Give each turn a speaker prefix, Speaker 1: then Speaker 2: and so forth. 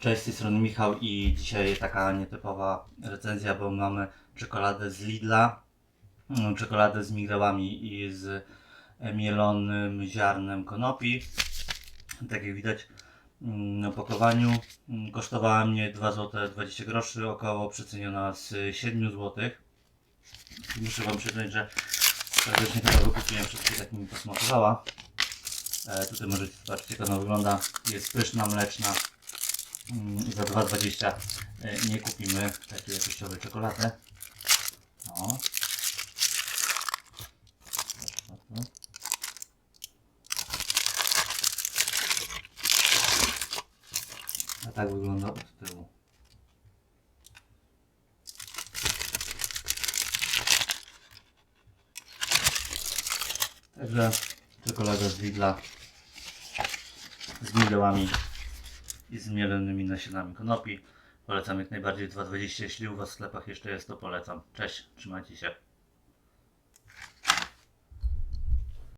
Speaker 1: Cześć, z tej strony Michał i dzisiaj taka nietypowa recenzja, bo mamy czekoladę z Lidla, mm, czekoladę z migdałami i z mielonym ziarnem konopi. Tak jak widać mm, na opakowaniu mm, kosztowała mnie 2 zł 20 groszy, około przeceniona z 7 zł. Muszę Wam przyznać, że serdecznie chyba wykupiłem wszystkie tak mi posmakowała. E, tutaj możecie zobaczyć jak ona wygląda. Jest pyszna, mleczna. Mm, Za 2,20 e, nie kupimy takiej jakościowej czekolady. O. Proszę bardzo. A tak wygląda od tyłu. Także czekolada z Lidla z migdałami i z nasionami konopi. Polecam jak najbardziej 2,20. Jeśli u Was w sklepach jeszcze jest, to polecam. Cześć, trzymajcie się.